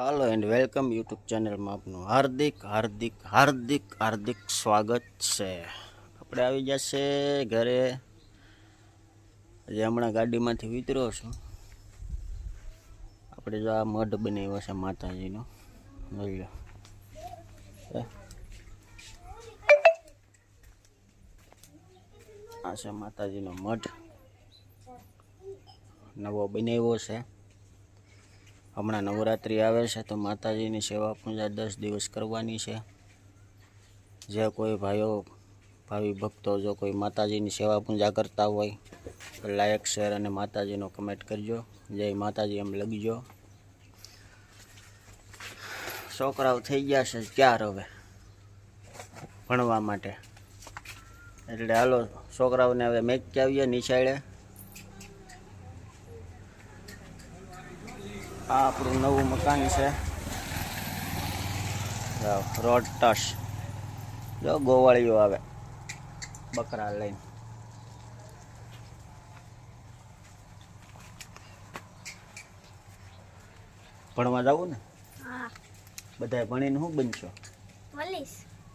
Hello and welcome YouTube ચેનલમાં આપનું હાર્દિક હાર્દિક હાર્દિક હાર્દિક સ્વાગત છે. આપણે આવી જશે ઘરે. જે હમણાં ગાડીમાંથી વિતરો છું. આપણે જો આ મઢ બનાવ્યો છે માતાજીનો. જોઈ આ છે માતાજીનો મઢ. નવો બનાવ્યો છે. હમણાં નવરાત્રિ આવે છે તો માતાજીની સેવા પૂજા દસ દિવસ કરવાની છે. જે કોઈ ભાઈઓ, ભાવિ ભક્તો જો કોઈ માતાજીની સેવા પૂજા કરતા હોય, તો લાયક, શેર અને માતાજીનો કમેન્ટ કરજો. જય માતાજી, એમ લગજો છોકરાઓ થઈ ગયા છે ક્યાર હવે? ભણવા માટે. એટલે હાલો, છોકરાઓને હવે મેચ આવીએ નિશાળે આ આપણું નવું મકાન છે. રોડ ટચ જો ગોવાળીઓ આવે. બકરા લઈને. ભણવા જવું ને? બધા બધાય ભણીને શું બનશો?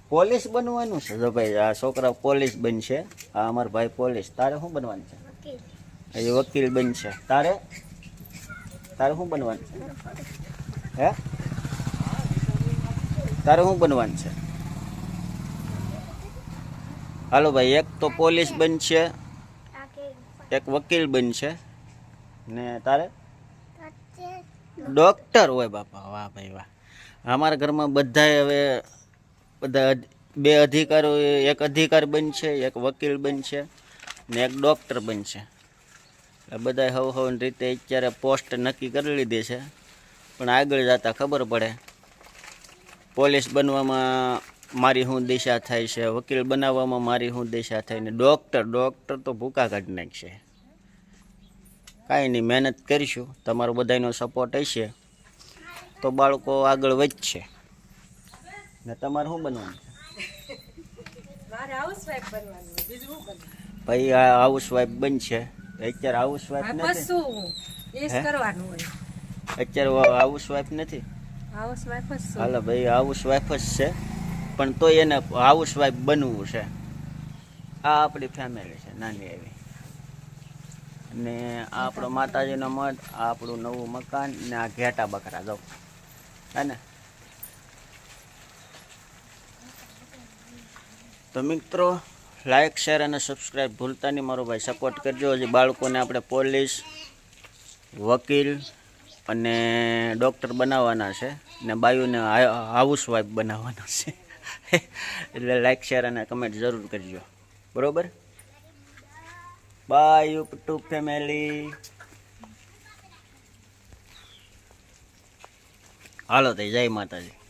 પોલીસ. બનવાનું છે? જો ભાઈ આ છોકરા પોલીસ બનશે. આ અમારા ભાઈ પોલીસ. તારે શું બનવાનું છે? એ વકીલ બનશે. તારે? તારે શું બનવાનું છે? હે? તારે શું બનવાનું છે? હાલો ભાઈ, એક તો પોલીસ બનશે, એક વકીલ બનશે. ને તારે? ડોક્ટર હોય બાપા, વાહ ભાઈ, વાહ. અમારા ઘરમાં બધાય હવે બધા બે અધિકારો, એક અધિકાર બનશે, એક વકીલ બનશે ને એક ડોક્ટર બનશે. બધા હવ હવની રીતે અત્યારે પોસ્ટ નક્કી કરી લીધી છે. પણ આગળ જતાં ખબર પડે. પોલીસ બનવામાં મારી શું દિશા થાય છે વકીલ બનાવવામાં મારી શું દિશા થાય ને ડૉક્ટર ડૉક્ટર તો ભૂકા કાઢી નાખશે. કાંઈ નહીં મહેનત કરીશું. તમારો બધાનો સપોર્ટ હશે. તો બાળકો આગળ વધશે. ને તમારે શું બનવાનું છે? ભાઈ આ હાઉસવાઈફ બનશે. અત્યારે આવું સ્વાઇપ નથી. કરવાનું હોય. અત્યારે નથી. હાઉસવાઈફ જ શું? હાલો ભાઈ હાઉસવાઈફ જ છે. પણ તો એને હાઉસવાઈફ બનવું છે. આ આપણી ફેમિલી છે નાની એવી. ને આ આપણો માતાજીનો મઠ આ આપણું નવું મકાન ને આ ઘેટા બકરા જાઓ હે ને? તો મિત્રો લાઈક શેર અને સબસ્ક્રાઈબ ભૂલતા નહીં. મારો ભાઈ સપોર્ટ કરજો. હજી બાળકોને આપણે પોલીસ વકીલ અને ડૉક્ટર બનાવવાના છે ને બાયુને હાઉસવાઈફ બનાવવાના છે. એટલે લાઇક શેર અને કમેન્ટ જરૂર કરજો. બરોબર? બાય ટુ ફેમિલી હાલો તો જય માતાજી.